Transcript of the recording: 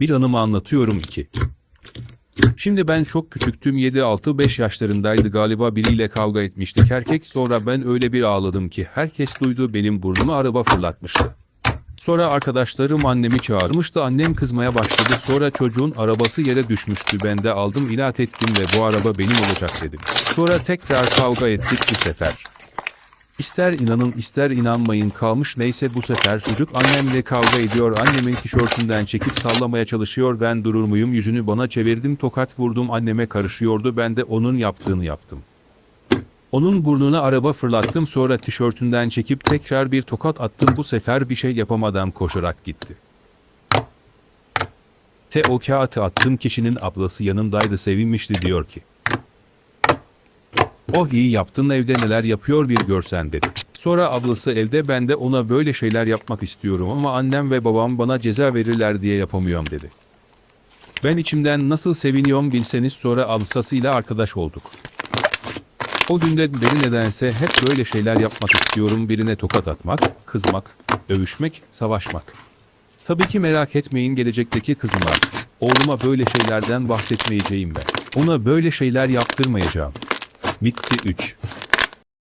Bir anımı anlatıyorum ki. Şimdi ben çok küçüktüm 7-6-5 yaşlarındaydı galiba biriyle kavga etmiştik erkek sonra ben öyle bir ağladım ki herkes duydu benim burnumu araba fırlatmıştı. Sonra arkadaşlarım annemi çağırmıştı annem kızmaya başladı sonra çocuğun arabası yere düşmüştü ben de aldım inat ettim ve bu araba benim olacak dedim. Sonra tekrar kavga ettik bu sefer. İster inanın ister inanmayın kalmış neyse bu sefer çocuk annemle kavga ediyor annemin tişörtünden çekip sallamaya çalışıyor ben durur muyum yüzünü bana çevirdim tokat vurdum anneme karışıyordu ben de onun yaptığını yaptım. Onun burnuna araba fırlattım sonra tişörtünden çekip tekrar bir tokat attım bu sefer bir şey yapamadan koşarak gitti. Te o kağıtı attığım kişinin ablası yanındaydı sevinmişti diyor ki. Oh iyi yaptın evde neler yapıyor bir görsen dedi. Sonra ablası evde ben de ona böyle şeyler yapmak istiyorum ama annem ve babam bana ceza verirler diye yapamıyorum dedi. Ben içimden nasıl seviniyorum bilseniz sonra ablasıyla arkadaş olduk. O günde beri nedense hep böyle şeyler yapmak istiyorum birine tokat atmak, kızmak, dövüşmek, savaşmak. Tabii ki merak etmeyin gelecekteki kızıma, oğluma böyle şeylerden bahsetmeyeceğim ben. Ona böyle şeyler yaptırmayacağım. Bitti 3.